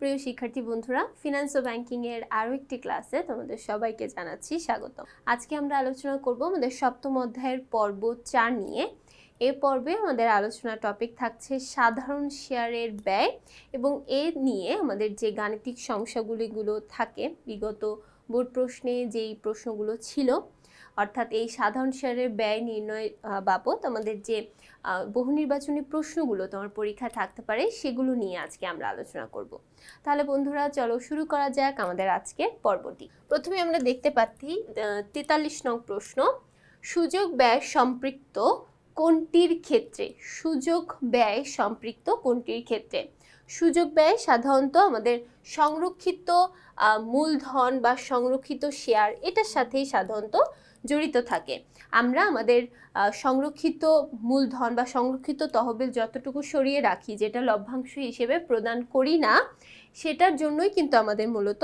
প্রিয় শিক্ষার্থী বন্ধুরা ফিনান্স ও ব্যাংকিং এর আরও একটি ক্লাসে তোমাদের সবাইকে জানাচ্ছি স্বাগত আজকে আমরা আলোচনা করব আমাদের সপ্তম অধ্যায়ের পর্ব চার নিয়ে। এ পর্বে আমাদের আলোচনা টপিক থাকছে সাধারণ শেয়ারের ব্যয় এবং এ নিয়ে আমাদের যে গাণিতিক সমস্যাগুলিগুলো থাকে, বিগত বোর্ড প্রশ্নে যেই প্রশ্নগুলো ছিল অর্থাৎ এই সাধারণ শেয়ারের ব্যয় নির্ণয় বাবদ আমাদের যে বহু নির্বাচনী প্রশ্নগুলো তোমার পরীক্ষায় থাকতে পারে, সেগুলো নিয়ে আজকে আমরা আলোচনা করব। তাহলে বন্ধুরা, চলো শুরু করা যাক আমাদের আজকের পর্বটি। প্রথমে আমরা দেখতে পাচ্ছি তেতাল্লিশ নং প্রশ্ন। সুযোগ ব্যয় সম্পৃক্ত কোনটির ক্ষেত্রে? সুযোগ ব্যয় সম্পৃক্ত কোনটির ক্ষেত্রে? সুযোগ ব্যয় সাধারণত আমাদের সংরক্ষিত মূলধন বা সংরক্ষিত শেয়ার এটার সাথেই সাধারণত জড়িত থাকে। আমরা আমাদের সংরক্ষিত মূলধন বা সংরক্ষিত তহবিল যতটুকু সরিয়ে রাখি, যেটা লভ্যাংশ হিসেবে প্রদান করি না, সেটার জন্যই কিন্তু আমাদের মূলত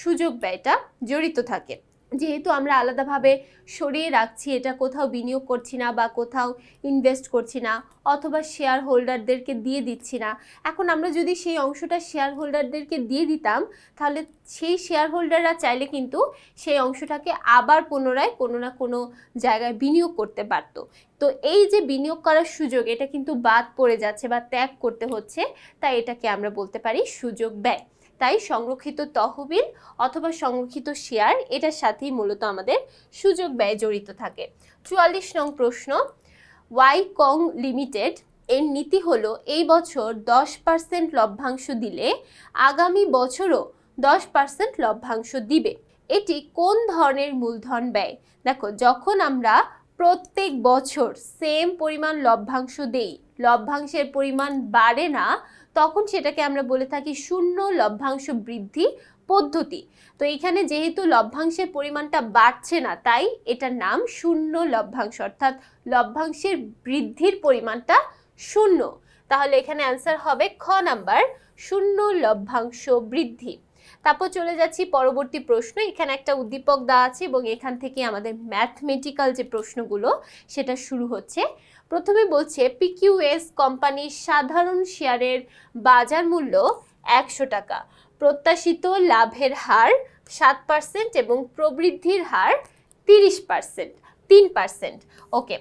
সুযোগ ব্যয়টা জড়িত থাকে। যেহেতু আমরা আলাদাভাবে সরিয়ে রাখছি, এটা কোথাও বিনিয়োগ করছি না বা কোথাও ইনভেস্ট করছি না অথবা শেয়ার হোল্ডারদেরকে দিয়ে দিচ্ছি না। এখন আমরা যদি সেই অংশটা শেয়ার হোল্ডারদেরকে দিয়ে দিতাম, তাহলে সেই শেয়ার হোল্ডাররা চাইলে কিন্তু সেই অংশটাকে আবার পুনরায় কোনো না কোনো জায়গায় বিনিয়োগ করতে পারতো। তো এই যে বিনিয়োগ করার সুযোগ, এটা কিন্তু বাদ পড়ে যাচ্ছে বা ত্যাগ করতে হচ্ছে, তাই এটাকে আমরা বলতে পারি সুযোগ ব্যয়। তাই সংরক্ষিত তহবিল অথবা সংরক্ষিত শেয়ার, এটার সাথেই মূলত আমাদের সুযোগ ব্যয় জড়িত থাকে। চুয়াল্লিশ নং প্রশ্ন, ওয়াই কং লিমিটেড এর নীতি হলো, এই বছর দশ পার্সেন্ট লভ্যাংশ দিলে আগামী বছরও দশ পার্সেন্ট লভ্যাংশ দিবে। এটি কোন ধরনের মূলধন ব্যয়? দেখো, যখন আমরা প্রত্যেক বছর সেম পরিমাণ লভ্যাংশ দেই, লভ্যাংশের পরিমাণ বাড়ে না তখন সেটাকে আমরা বলে থাকি শূন্য লভ্যাংশ বৃদ্ধি পদ্ধতি। তো এখানে যেহেতু লভ্যাংশের পরিমাণটা বাড়ছে না, তাই এটার নাম শূন্য লভ্যাংশ, অর্থাৎ লভ্যাংশের বৃদ্ধির পরিমাণটা শূন্য। তাহলে এখানে অ্যান্সার হবে খ নাম্বার, শূন্য লভ্যাংশ বৃদ্ধি। তারপর চলে যাচ্ছি পরবর্তী প্রশ্ন, এখানে একটা উদ্দীপক দেওয়া আছে এবং এখান থেকে আমাদের ম্যাথমেটিক্যাল যে প্রশ্নগুলো, সেটা শুরু হচ্ছে। প্রথমে বলছে পিকিউএস কোম্পানির সাধারণ শেয়ারের বাজার মূল্য একশো টাকা। প্রত্যাশিত লাভের হার সাত পার্সেন্ট এবং প্রবৃদ্ধির হার তিরিশ পার্সেন্ট তিন পার্সেন্ট ওকে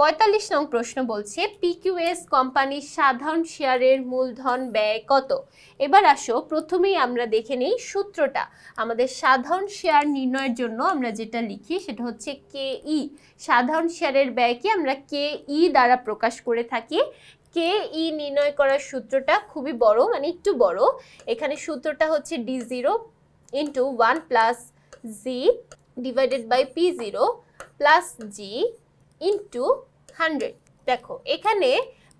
পঁয়তাল্লিশ নং প্রশ্ন বলছে পিকিউএস কোম্পানির সাধারণ শেয়ারের মূলধন ব্যয় কত? এবার আসো, প্রথমেই আমরা দেখে নেই সূত্রটা। আমাদের সাধারণ শেয়ার নির্ণয়ের জন্য আমরা যেটা লিখি সেটা হচ্ছে কে ই সাধারণ শেয়ারের ব্যয়কে আমরা কে ই দ্বারা প্রকাশ করে থাকি। কে ই নির্ণয় করার সূত্রটা খুবই বড় মানে একটু বড়। এখানে সূত্রটা হচ্ছে D zero into one plus G divided by P zero plus G into hundred দেখো, এখানে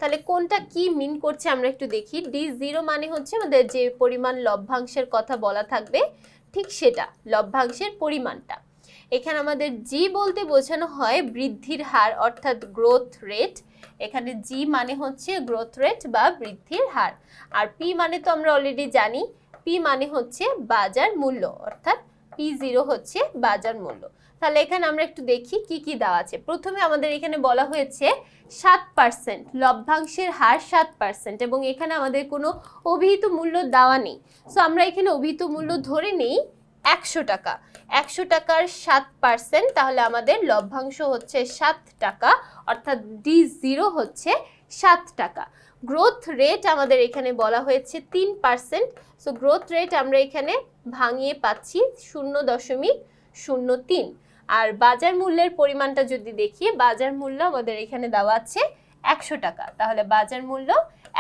তাহলে কোনটা কি মিন করছে আমরা একটু দেখি। ডি জিরো মানে হচ্ছে আমাদের যে পরিমাণ লভ্যাংশের কথা বলা থাকবে, ঠিক সেটা, লভ্যাংশের পরিমাণটা। এখানে আমাদের জি বলতে বোঝানো হয় বৃদ্ধির হার, অর্থাৎ গ্রোথ রেট এখানে জি মানে হচ্ছে গ্রোথ রেট বা বৃদ্ধির হার। আর পি মানে তো আমরা অলরেডি জানি পি মানে হচ্ছে বাজার মূল্য, অর্থাৎ পি জিরো হচ্ছে বাজার মূল্য। তাহলে এখানে আমরা একটু দেখি কি কি দেওয়া আছে। প্রথমে আমাদের এখানে বলা হয়েছে সাত পার্সেন্ট লভ্যাংশের হার সাত পার্সেন্ট এবং এখানে আমাদের কোনো অভিহিত মূল্য দেওয়া নেই। সো আমরা এখানে অভিহিত মূল্য ধরে নেই একশো টাকা। একশো টাকার সাত পার্সেন্ট তাহলে আমাদের লভ্যাংশ হচ্ছে সাত টাকা, অর্থাৎ ডি জিরো হচ্ছে সাত টাকা। গ্রোথ রেট আমাদের এখানে বলা হয়েছে তিন পার্সেন্ট সো গ্রোথ রেট আমরা এখানে ভাঙিয়ে পাচ্ছি শূন্য দশমিক শূন্য তিন। আর বাজার মূল্যের পরিমাণটা যদি দেখি, বাজার মূল্য আমাদের এখানে দেওয়া আছে একশো টাকা। তাহলে বাজার মূল্য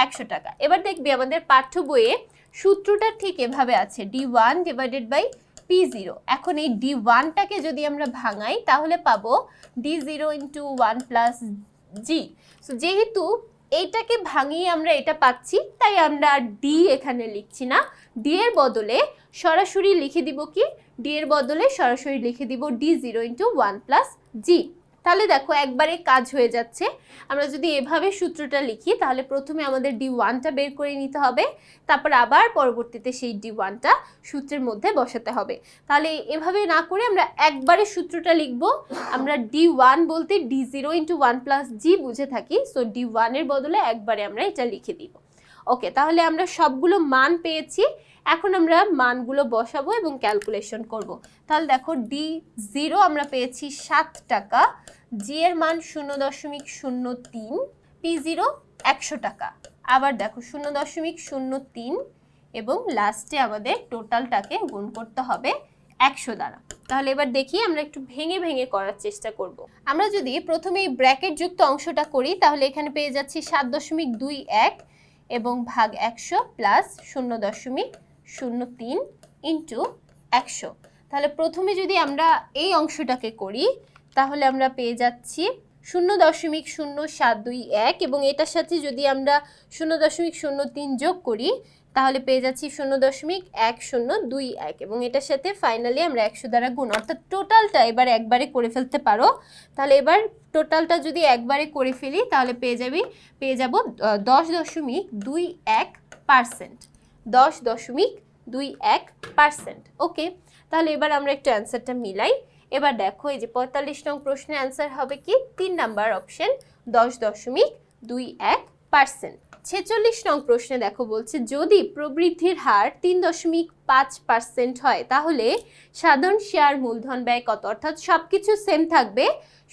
একশো টাকা। এবার দেখবি আমাদের পাঠ্য বইয়ে সূত্রটা ঠিক এভাবে আছে D one divided by P zero এখন এই ডি ওয়ানটাকে যদি আমরা ভাঙাই, তাহলে পাবো D zero into one plus G so যেহেতু এইটাকে ভাঙিয়ে আমরা এটা পাচ্ছি, তাই আমরা ডি এখানে লিখছি না। ডি এর বদলে সরাসরি লিখে দিব কি? ডি এর বদলে সরাসরি লিখে দিব D zero into one plus G তাহলে দেখো একবারে কাজ হয়ে যাচ্ছে। আমরা যদি এভাবে সূত্রটা লিখি, তাহলে প্রথমে আমাদের ডি ওয়ানটা বের করে নিতে হবে, তারপর আবার পরবর্তীতে সেই ডি ওয়ানটা সূত্রের মধ্যে বসাতে হবে। তাহলে এভাবে না করে আমরা একবারে সূত্রটা লিখব। আমরা ডি ওয়ান বলতে D zero into one plus G বুঝে থাকি সো ডি ওয়ানের বদলে একবারে আমরা এটা লিখে দিব। ওকে তাহলে আমরা সবগুলো মান পেয়েছি। এখন আমরা মানগুলো বসাবো এবং ক্যালকুলেশন করব। তাহলে দেখো ডি জিরো আমরা পেয়েছি সাত টাকা। জি এর মান শূন্য দশমিক শূন্য তিন পি জিরো একশো টাকা। আবার দেখো শূন্য দশমিক শূন্য তিন এবং লাস্টে আমাদের টোটালটাকে গুণ করতে হবে একশো দ্বারা। তাহলে এবার দেখি আমরা একটু ভেঙে ভেঙে করার চেষ্টা করব। আমরা যদি প্রথমে এই ব্র্যাকেট যুক্ত অংশটা করি, তাহলে এখানে পেয়ে যাচ্ছি সাত দশমিক দুই এক। এবং ভাগ একশো প্লাস শূন্য দশমিক শূন্য তিন ইন্টু একশো। তাহলে প্রথমে যদি আমরা এই অংশটাকে করি, তাহলে আমরা পেয়ে যাচ্ছি শূন্য দশমিক শূন্য সাত দুই এক এবং এটার সাথে যদি আমরা শূন্য দশমিক শূন্য তিন যোগ করি তাহলে পেয়ে যাচ্ছি শূন্য দশমিক এক শূন্য দুই এক এবং এটার সাথে ফাইনালি আমরা একশো দ্বারা গুণ, অর্থাৎ টোটালটা এবার একবারে করে ফেলতে পারো। তাহলে এবার টোটালটা যদি একবারে করে ফেলি, তাহলে পেয়ে যাবি, পেয়ে যাব দশ দশমিক দুই এক পার্সেন্ট দশ দশমিক দুই এক পার্সেন্ট ওকে তাহলে এবার আমরা একটু অ্যান্সারটা মিলাই। এবার দেখো, এই যে পঁয়তাল্লিশ নং প্রশ্নের অ্যান্সার হবে কি? তিন নাম্বার অপশন দশ দশমিক দুই এক পার্সেন্ট। ছেচল্লিশ নং প্রশ্নে দেখো বলছে, যদি প্রবৃদ্ধির হার তিন দশমিক পাঁচ পার্সেন্ট হয়, তাহলে সাধারণ শেয়ার মূলধন ব্যয় কত? অর্থাৎ সব কিছু সেম থাকবে,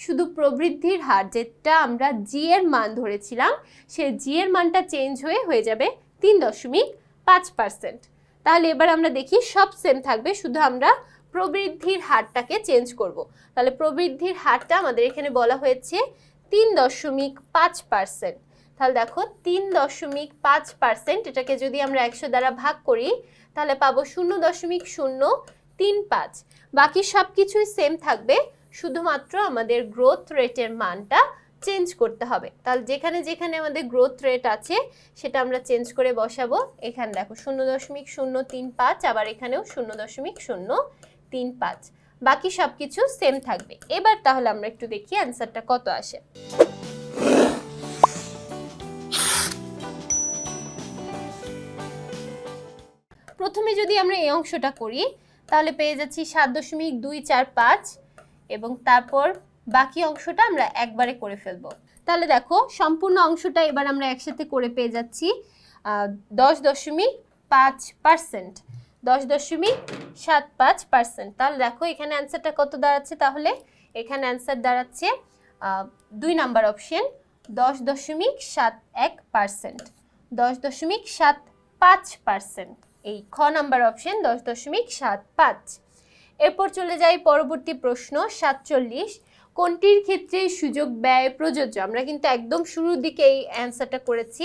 শুধু প্রবৃদ্ধির হার যেটা আমরা জি এর মান ধরেছিলাম, সে জি এর মানটা চেঞ্জ হয়ে হয়ে যাবে তিন দশমিক পাঁচ পার্সেন্ট। তাহলে এবার আমরা দেখি, সব সেম থাকবে, শুধু আমরা প্রবৃদ্ধির হারটাকে চেঞ্জ করব। তাহলে প্রবৃদ্ধির হারটা আমাদের এখানে বলা হয়েছে তিন দশমিক পাঁচ পার্সেন্ট। তাহলে দেখো তিন দশমিক পাঁচ পার্সেন্ট, এটাকে যদি আমরা একশো দ্বারা ভাগ করি, তাহলে পাবো শূন্য দশমিক শূন্য তিন পাঁচ। বাকি সব কিছুই সেম থাকবে, শুধুমাত্র আমাদের গ্রোথ রেটের মানটা চেঞ্জ করতে হবে। তাহলে যেখানে যেখানে আমাদের গ্রোথ রেট আছে, সেটা আমরা চেঞ্জ করে বসাবো। এখানে দেখো শূন্য দশমিক শূন্য তিন পাঁচ, আবার এখানেও শূন্য দশমিক শূন্য তিন পাঁচ। বাকি সব কিছু সেম থাকবে। এবার তাহলে আমরা একটু দেখি অ্যান্সারটা কত আসে। প্রথমে যদি আমরা এই অংশটা করি, তাহলে পেয়ে যাচ্ছি সাত দশমিক দুই চার পাঁচ এবং তারপর বাকি অংশটা আমরা একবারে করে ফেলব। তাহলে দেখো, সম্পূর্ণ অংশটা এবার আমরা একসাথে করে পেয়ে যাচ্ছি দশ দশমিক পাঁচ পার্সেন্ট। দশ দশমিক সাত পাঁচ পার্সেন্ট। তাহলে দেখো, এখানে অ্যান্সারটা কত দাঁড়াচ্ছে তাহলে? এখানে অ্যান্সার দাঁড়াচ্ছে দুই নাম্বার অপশন, দশ দশমিক সাত এক পার্সেন্ট। দশ দশমিক সাত পাঁচ পার্সেন্ট। এই খ নাম্বার অপশন দশ দশমিক সাত পাঁচ। এরপর চলে যাই পরবর্তী প্রশ্ন সাতচল্লিশ। কোনটির ক্ষেত্রে সুযোগ ব্যয় প্রযোজ্য? আমরা কিন্তু একদম শুরুর দিকে এই অ্যান্সারটা করেছি।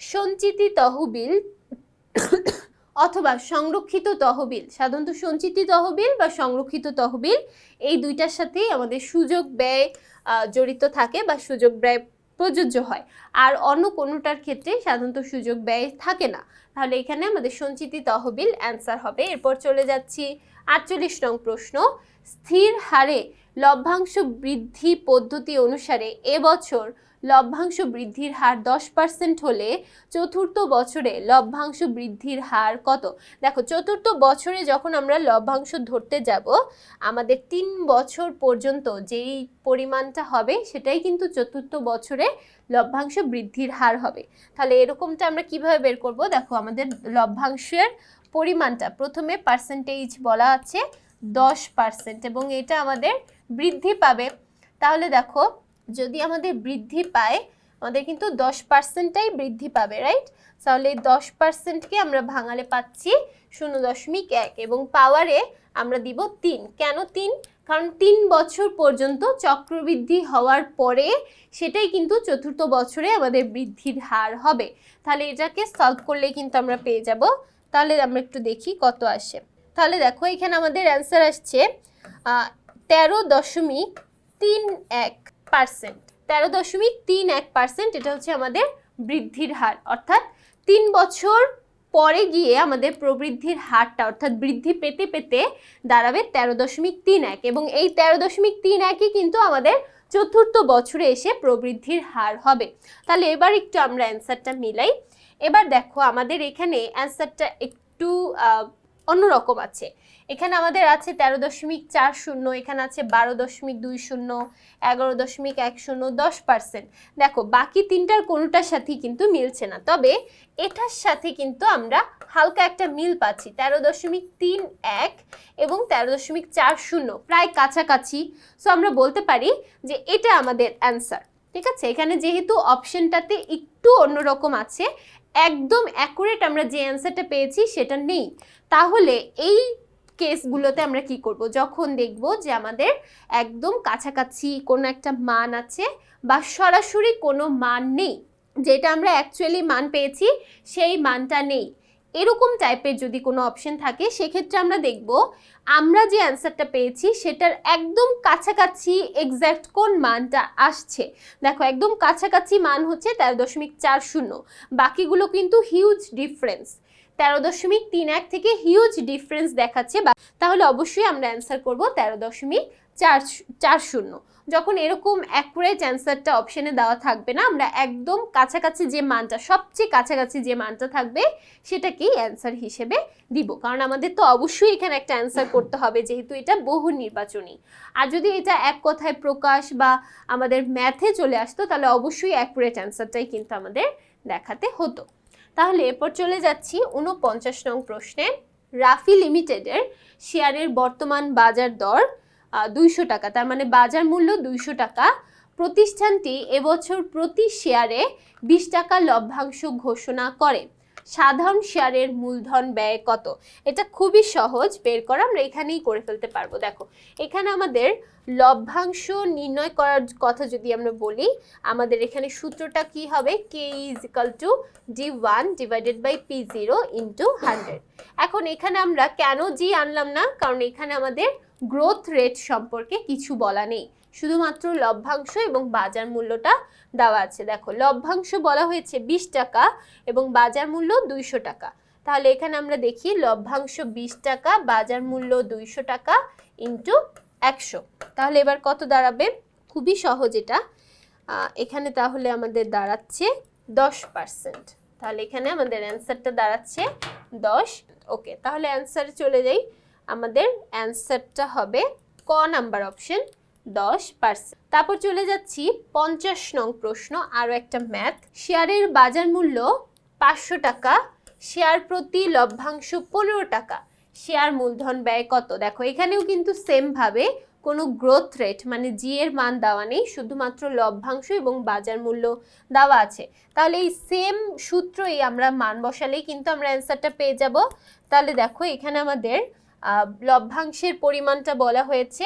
সঞ্চিতি তহবিল অথবা সংরক্ষিত তহবিল। সাধারণত সঞ্চিতি তহবিল বা সংরক্ষিত তহবিল, এই দুইটার সাথেই আমাদের সুযোগ ব্যয় জড়িত থাকে বা সুযোগ ব্যয় প্রযোজ্য হয়। আর অন্য কোনোটার ক্ষেত্রে সাধারণত সুযোগ ব্যয় থাকে না। তাহলে এখানে আমাদের সঞ্চিতি তহবিল অ্যান্সার হবে। এরপর চলে যাচ্ছি আটচল্লিশ নং প্রশ্ন। স্থির হারে লভ্যাংশ বৃদ্ধি পদ্ধতি অনুসারে এবছর লভ্যাংশ বৃদ্ধির হার দশ পার্সেন্ট হলে চতুর্থ বছরে লভ্যাংশ বৃদ্ধির হার কত? দেখো, চতুর্থ বছরে যখন আমরা লভ্যাংশ ধরতে যাব, আমাদের তিন বছর পর্যন্ত যেই পরিমাণটা হবে সেটাই কিন্তু চতুর্থ বছরে লভ্যাংশ বৃদ্ধির হার হবে। তাহলে এরকমটা আমরা কীভাবে বের করব? দেখো, আমাদের লভ্যাংশের পরিমাণটা প্রথমে পার্সেন্টেজ বলা আছে, দশ পার্সেন্ট এবং এটা আমাদের বৃদ্ধি পাবে। তাহলে দেখো, যদি আমাদের বৃদ্ধি পায় আমাদের কিন্তু দশ পার্সেন্টটাই বৃদ্ধি পাবে রাইট তাহলে এই দশ পার্সেন্টকে আমরা ভাঙালে পাচ্ছি শূন্য দশমিক এক এবং পাওয়ারে আমরা দিব তিন। কেন তিন? কারণ তিন বছর পর্যন্ত চক্রবৃদ্ধি হওয়ার পরে সেটাই কিন্তু চতুর্থ বছরে আমাদের বৃদ্ধির হার হবে। তাহলে এটাকে সলভ করলে কিন্তু আমরা পেয়ে যাব। তাহলে আমরা একটু দেখি কত আসে। তাহলে দেখো, এখানে আমাদের অ্যান্সার আসছে তেরো দশমিক তিন এক পার্সেন্ট তেরো দশমিক তিন এক পার্সেন্ট এটা হচ্ছে আমাদের বৃদ্ধির হার। অর্থাৎ তিন বছর পরে গিয়ে আমাদের প্রবৃদ্ধির হারটা, অর্থাৎ বৃদ্ধি পেতে পেতে দাঁড়াবে তেরো দশমিক তিন এক। এবং এই তেরো দশমিক তিন একই কিন্তু আমাদের চতুর্থ বছরে এসে প্রবৃদ্ধির হার হবে। তাহলে এবার একটু আমরা অ্যান্সারটা মিলাই। এবার দেখো, আমাদের এখানে অ্যান্সারটা একটু অন্যরকম আছে। এখানে আমাদের আছে তেরো দশমিক চার শূন্য, এখানে আছে বারো দশমিক দুই শূন্য, এগারো দশমিক এক শূন্য, দশ পার্সেন্ট। দেখো, বাকি তিনটার কোনোটার সাথেই কিন্তু মিলছে না। তবে এটার সাথে কিন্তু আমরা হালকা একটা মিল পাচ্ছি, তেরো দশমিক তিন এক এবং তেরো দশমিক চার শূন্য, প্রায় কাছাকাছি। সো আমরা বলতে পারি যে এটা আমাদের অ্যান্সার, ঠিক আছে? এখানে যেহেতু অপশনটাতে একটু অন্যরকম আছে, একদম অ্যাকুরেট আমরা যে অ্যান্সারটা পেয়েছি সেটা নেই। তাহলে এই কেসগুলোতে আমরা কি করব? যখন দেখব যে আমাদের একদম কাছাকাছি কোনো একটা মান আছে বা সরাসরি কোনো মান নেই, যেটা আমরা অ্যাকচুয়ালি মান পেয়েছি, সেই মানটা নেই। এরকম টাইপের যদি কোনো অপশন থাকে, সেক্ষেত্রে আমরা দেখব, আমরা যে অ্যান্সারটা পেয়েছি, সেটার একদম কাছাকাছি এক্স্যাক্ট কোন মানটা আসছে। দেখো, একদম কাছাকাছি মান হচ্ছে তেরো দশমিক চার শূন্য। বাকিগুলো কিন্তু হিউজ ডিফারেন্স তেরো দশমিক তিন এক থেকে হিউজ ডিফারেন্স দেখাচ্ছে বা তাহলে অবশ্যই আমরা অ্যান্সার করব তেরো দশমিক চার চার শূন্য। যখন এরকম অ্যাকুরেট অ্যান্সারটা অপশানে দেওয়া থাকবে না, আমরা একদম কাছাকাছি যে মানটা, সবচেয়ে কাছাকাছি যে মানটা থাকবে, সেটাকেই অ্যান্সার হিসেবে দিব। কারণ আমাদের তো অবশ্যই এখানে একটা অ্যান্সার করতে হবে, যেহেতু এটা বহু নির্বাচনী। আর যদি এটা এক কথায় প্রকাশ বা আমাদের ম্যাথে চলে আসতো, তাহলে অবশ্যই অ্যাকুরেট অ্যান্সারটাই কিন্তু আমাদের দেখাতে হতো। তাহলে এরপর চলে যাচ্ছি উনপঞ্চাশ নং প্রশ্নে। রাফি লিমিটেডের শেয়ারের বর্তমান বাজার দর দুইশো টাকা। তার মানে বাজার মূল্য দুইশো টাকা। প্রতিষ্ঠানটি এবছর প্রতি শেয়ারে বিশ টাকা লভ্যাংশ ঘোষণা করে। সাধারণ শেয়ারের মূলধন ব্যয় কত? এটা খুবই সহজ, বের করা আমরা এখানেই করে ফেলতে পারব। দেখো, এখানে আমাদের লভ্যাংশ নির্ণয় করার কথা যদি আমরা বলি, আমাদের এখানে সূত্রটা কি হবে? K is equal to D one divided by P zero into hundred এখন এখানে আমরা কেন জি আনলাম না? কারণ এখানে আমাদের গ্রোথ রেট সম্পর্কে কিছু বলা নেই। শুধুমাত্র লভ্যাংশ এবং বাজার মূল্যটা দেওয়া আছে। দেখো, লভ্যাংশ বলা হয়েছে বিশ টাকা এবং বাজার মূল্য দুইশো টাকা। তাহলে এখানে আমরা দেখি লভ্যাংশ বিশ টাকা, বাজার মূল্য দুইশো টাকা ইন্টু একশো। তাহলে এবার কত দাঁড়াবে? খুবই সহজ এটা। এখানে তাহলে আমাদের দাঁড়াচ্ছে দশ পার্সেন্ট। তাহলে এখানে আমাদের অ্যান্সারটা দাঁড়াচ্ছে দশ। ওকে, তাহলে অ্যান্সারে চলে যাই। আমাদের অ্যান্সারটা হবে ক নাম্বার অপশন, দশ পার্সেন্ট। তারপর চলে যাচ্ছি পঞ্চাশ নং প্রশ্ন, আরও একটা ম্যাথ। শেয়ারের বাজার মূল্য পাঁচশো টাকা, শেয়ার প্রতি লভ্যাংশ পনেরো টাকা। শেয়ার মূলধন ব্যয় কত? দেখো, এখানেও কিন্তু সেমভাবে কোনো গ্রোথ রেট মানে জি এর মান দেওয়া নেই, শুধুমাত্র লভ্যাংশ এবং বাজার মূল্য দেওয়া আছে। তাহলে এই সেম সূত্রই আমরা মান বসালেই কিন্তু আমরা অ্যান্সারটা পেয়ে যাব। তাহলে দেখো, এখানে আমাদের লভ্যাংশের পরিমাণটা বলা হয়েছে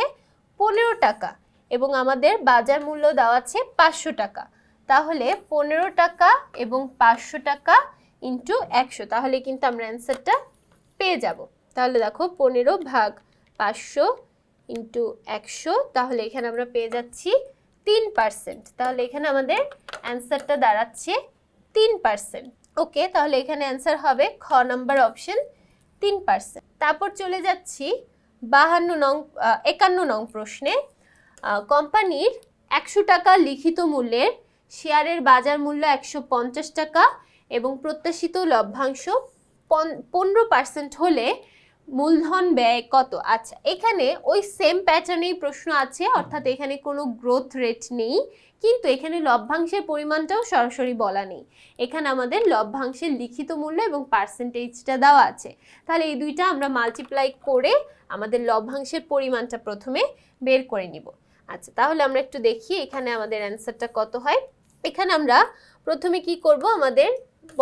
পনেরো টাকা এবং আমাদের বাজার মূল্য দেওয়া আছে পাঁচশো টাকা। তাহলে পনেরো টাকা এবং পাঁচশো টাকা ইন্টু একশো। তাহলে কিন্তু আমরা অ্যান্সারটা পেয়ে যাব। তাহলে দেখো পনেরো ভাগ পাঁচশো ইন্টু একশো, তাহলে এখানে আমরা পেয়ে যাচ্ছি তিন পার্সেন্ট তাহলে এখানে আমাদের অ্যান্সারটা দাঁড়াচ্ছে তিন পার্সেন্ট ওকে তাহলে এখানে অ্যান্সার হবে খ নাম্বার অপশন তিন পার্সেন্ট তারপর চলে যাচ্ছি বাহান্ন নং একান্ন নং প্রশ্নে। কোম্পানির একশো টাকা লিখিত মূল্যের শেয়ারের বাজার মূল্য একশো পঞ্চাশ টাকা এবং প্রত্যাশিত লভ্যাংশ পনেরো পার্সেন্ট হলে মূলধন ব্যয় কত? আচ্ছা এখানে ওই সেম প্যাটার্নেই প্রশ্ন আছে, অর্থাৎ এখানে কোনো গ্রোথ রেট নেই। কিন্তু এখানে লভ্যাংশের পরিমাণটাও সরাসরি বলা নেই। এখানে আমাদের লভ্যাংশের লিখিত মূল্য এবং পার্সেন্টেজটা দেওয়া আছে। তাহলে এই দুইটা আমরা মাল্টিপ্লাই করে আমাদের লভ্যাংশের পরিমাণটা প্রথমে বের করে নিব। আচ্ছা তাহলে আমরা একটু দেখি এখানে আমাদের অ্যান্সারটা কত হয়। এখানে আমরা প্রথমে কি করব? আমাদের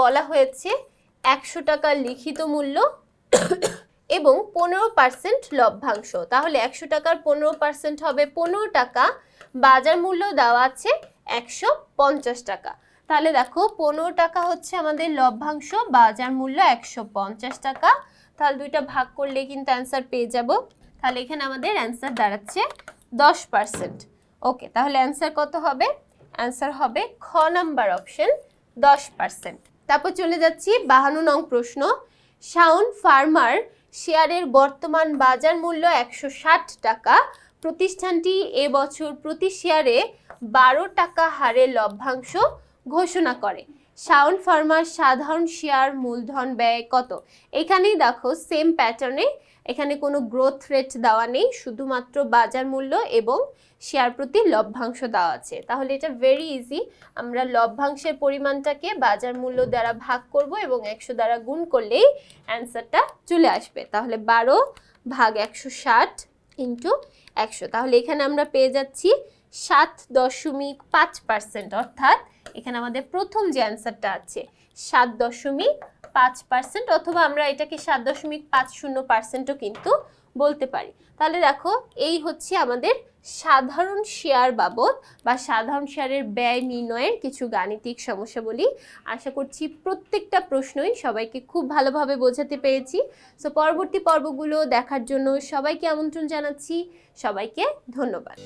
বলা হয়েছে একশো টাকার লিখিত মূল্য এবং পনেরো পার্সেন্ট লভ্যাংশ। তাহলে একশো টাকার পনেরো পার্সেন্ট হবে পনেরো টাকা। বাজার মূল্য দেওয়া আছে একশো পঞ্চাশ টাকা। তাহলে দেখো, পনেরো টাকা হচ্ছে আমাদের লভ্যাংশ, বাজার মূল্য একশো পঞ্চাশ টাকা। তাহলে দুইটা ভাগ করলে কিন্তু অ্যান্সার পেয়ে যাব। তাহলে এখানে আমাদের অ্যান্সার দাঁড়াচ্ছে দশ পার্সেন্ট ওকে তাহলে অ্যান্সার কত হবে? অ্যান্সার হবে খ নাম্বার অপশন দশ পার্সেন্ট তারপর চলে যাচ্ছি বাহান্ন নং প্রশ্ন। শাউন ফার্মার শেয়ারের বর্তমান বাজার মূল্য একশো ষাট টাকা। প্রতিষ্ঠানটি এবছর প্রতি শেয়ারে বারো টাকা হারে লভ্যাংশ ঘোষণা করে। শাওন ফার্মার সাধারণ শেয়ার মূলধন ব্যয় কত? এখানেই দেখো সেম প্যাটার্নে এখানে কোনো গ্রোথ রেট দেওয়া নেই, শুধুমাত্র বাজার মূল্য এবং শেয়ার প্রতি লভ্যাংশ দেওয়া আছে। তাহলে এটা ভেরি ইজি আমরা লভ্যাংশের পরিমাণটাকে বাজার মূল্য দ্বারা ভাগ করব এবং একশো দ্বারা গুণ করলেই অ্যান্সারটা চলে আসবে। তাহলে বারো ভাগ একশো ষাট ইন্টু একশো। তাহলে এখানে আমরা পেয়ে যাচ্ছি সাত দশমিক পাঁচ পার্সেন্ট, অর্থাৎ এখানে আমাদের প্রথম যে অ্যান্সারটা আছে, সাত দশমিক পাঁচ পার্সেন্ট, অথবা আমরা এটাকে সাত দশমিক পাঁচ শূন্য পার্সেন্টও কিন্তু বলতে পারি। তাহলে দেখো, এই হচ্ছে আমাদের সাধারণ শেয়ার বাবদ বা সাধারণ শেয়ারের ব্যয় নির্ণয়ের কিছু গাণিতিক সমস্যা বলি আশা করছি প্রত্যেকটা প্রশ্নই সবাইকে খুব ভালোভাবে বোঝাতে পেরেছি। সো পরবর্তী পর্বগুলো দেখার জন্য সবাইকে আমন্ত্রণ জানাচ্ছি। সবাইকে ধন্যবাদ।